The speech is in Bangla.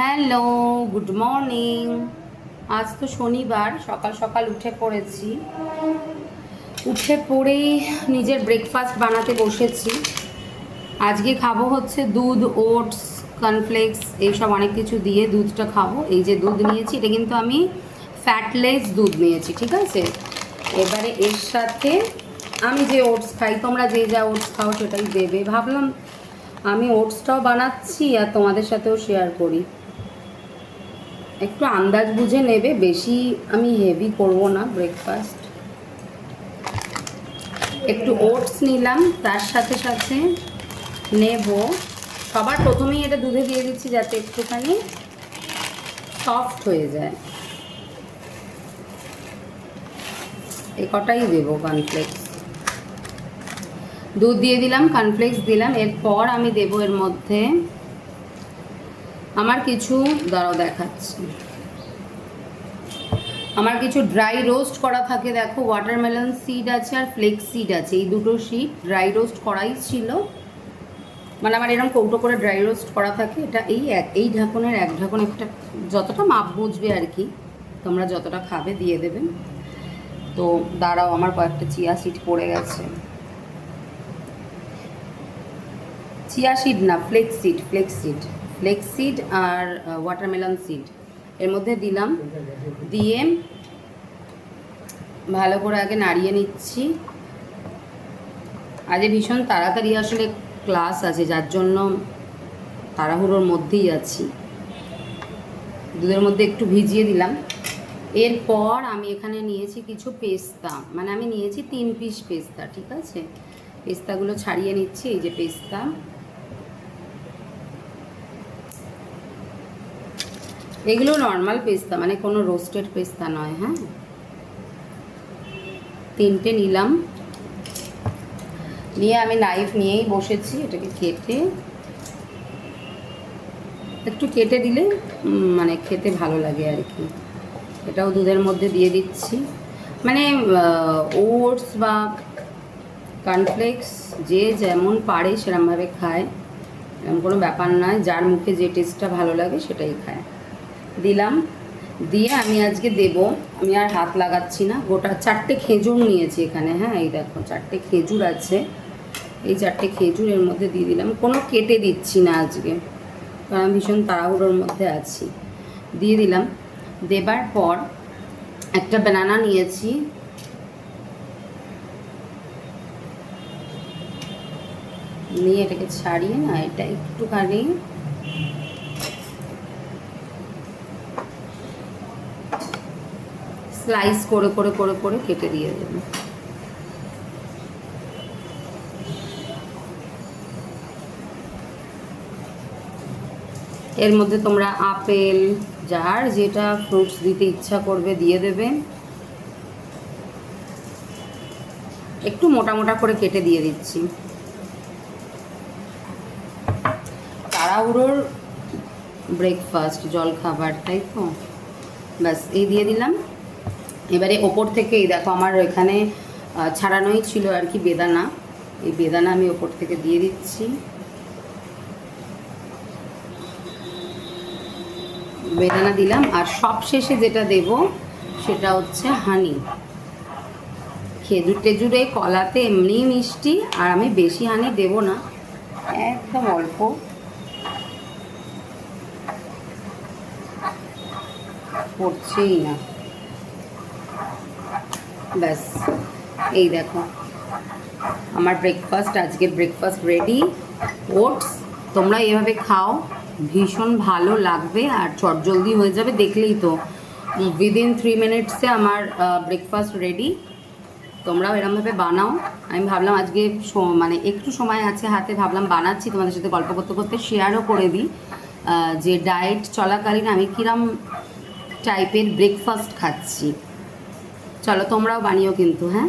Hello, good morning. আজ তো শনিবার, সকাল সকাল উঠে পড়েছি। উঠে পড়েই নিজের ব্রেকফাস্ট বানাতে বসেছি। আজকে খাব হচ্ছে দুধ, ওটস কর্নফ্লেক্স এইসব অনেক কিছু দিয়ে দুধটা খাব। এই যে দুধ নিয়েছি, এটা কিন্তু আমি ফ্যাটলেস দুধ নিয়েছি, ঠিক আছে? এবারে এর সাথে আমি যে ওটস খাই, তোমরা যে যা ওটস খাও সেটাই দেবে। ভাবলাম আমি ওটসটাও বানাচ্ছি আর তোমাদের সাথেও শেয়ার করি। একটু আন্দাজ বুঝে নেবে, বেশি আমি হেভি করব না ব্রেকফাস্ট একটু ওটস নিলাম, তার সাথে সাথে নেব। সবার প্রথমেই এটা দুধে দিয়ে দিচ্ছি যাতে একটুখানি সফট হয়ে যায়। এ কটাই দেবো কর্নফ্লেক্স দুধ দিয়ে দিলাম কর্নফ্লেক্স দিলাম। এরপর আমি দেব এর মধ্যে আমার কিছু, দাঁড়াও দেখাচ্ছি। আমার কিছু ড্রাই রোস্ট করা থাকে, দেখো ওয়াটারমেলন সিড আছে আর ফ্লেক্স সিড আছে। এই দুটো সিড ড্রাই রোস্ট করাই ছিল। মানে আমার এরকম কৌটো করে ড্রাই রোস্ট করা থাকে, এটা এই এক এই ঢাকনের এক ঢাকন, একটা যতটা মাপ বুঝবে আর কি, তোমরা যতটা খাবে দিয়ে দেবেন তো দাঁড়াও, আমার কয়েকটা চিয়া সিড পড়ে গেছে। চিয়া সিড না flax seed flax seed flax seed আর ওয়াটারমেলন সিড এর মধ্যে দিলাম, দিয়ে ভালো করে আগে নাড়িয়ে নিচ্ছি। আজকে ভীষণ তাড়াতাড়ি আসলে ক্লাস আছে, যার জন্য তাড়াহুড়োর মধ্যেই আছি। দুধের মধ্যে একটু ভিজিয়ে দিলাম। এরপর আমি এখানে নিয়েছি কিছু পেস্তা। মানে আমি নিয়েছি তিন পিস পেস্তা, ঠিক আছে? পেস্তাগুলো ছাড়িয়ে নিচ্ছি, এই যে পেস্তা। এগুলো নর্মাল পেস্তা মানে কোনো রোস্টেড পেস্তা নয় হ্যাঁ? তিনটে নিলাম। নিয়ে আমি নাইফ নিয়েই বসেছি এটাকে কেটে। একটু কেটে দিলে মানে খেতে ভালো লাগে আর কি। এটাও দুধের মধ্যে দিয়ে দিচ্ছি। মানে ওটস বা কর্নফ্লেক্স যে যেমন পারে সেরমভাবে খায়। এরকম কোনো ব্যাপার নয়, যার মুখে যে টেস্টটা ভালো লাগে সেটাই খায়। দিলাম। দিয়ে আমি আজকে দেব। আমি আর হাত লাগাচ্ছি না। গোটা চারটে খেজুর নিয়েছি এখানে হ্যাঁ এই দেখো, চারটে খেজুর আছে। এই চারটে খেজুর এর মধ্যে দিয়ে দিলাম। কোনো কেটে দিচ্ছি না আজকে, কারণ ভীষণ তাড়াহুড়োর মধ্যে আছি। দিয়ে দিলাম। দেবার পর একটা ব্যানানা নিয়েছি। নিয়ে এটাকে ছাড়িয়ে না, এটা একটুখানি স্লাইস করে করে করে করে কেটে দিয়ে দেবেন এর মধ্যে তোমরা আপেল, যার যেটা ফ্রুটস দিতে ইচ্ছা করবে দিয়ে দেবে। একটু মোটা মোটা করে কেটে দিয়ে দিচ্ছি। তাড়াহুড়োর ব্রেকফাস্ট জল খাবার তাই তো? ব্যাস, এই দিয়ে দিলাম। এবারে ওপর থেকে, এই দেখো আমার এখানে ছাড়ানোই ছিল আর কি বেদানা। এই বেদানা আমি ওপর থেকে দিয়ে দিচ্ছি। বেদানা দিলাম, আর সব শেষে যেটা দেব, সেটা হচ্ছে হানি। খেজুর টেজুরে, কলাতে এমনি মিষ্টি, আর আমি বেশি হানি দেব না, একদম অল্প। পড়ছেই না। ব্যাস, এই দেখো। আমার ব্রেকফাস্ট আজকে ব্রেকফাস্ট রেডি ওটস তোমরা এভাবে খাও। ভীষণ ভালো লাগবে আর চটজলদি হয়ে যাবে, দেখলেই তো। উইদিন থ্রি মিনিটসে আমার ব্রেকফাস্ট রেডি তোমরাও এরমভাবে বানাও। আমি ভাবলাম আজকে মানে একটু সময় আছে হাতে, ভাবলাম বানাচ্ছি। তোমাদের সাথে গল্প করতে করতে শেয়ারও করে দিই। যে ডায়েট চলাকালীন আমি কিরম টাইপের ব্রেকফাস্ট খাচ্ছি। চলো তোমরাও বানিও কিন্তু হ্যাঁ?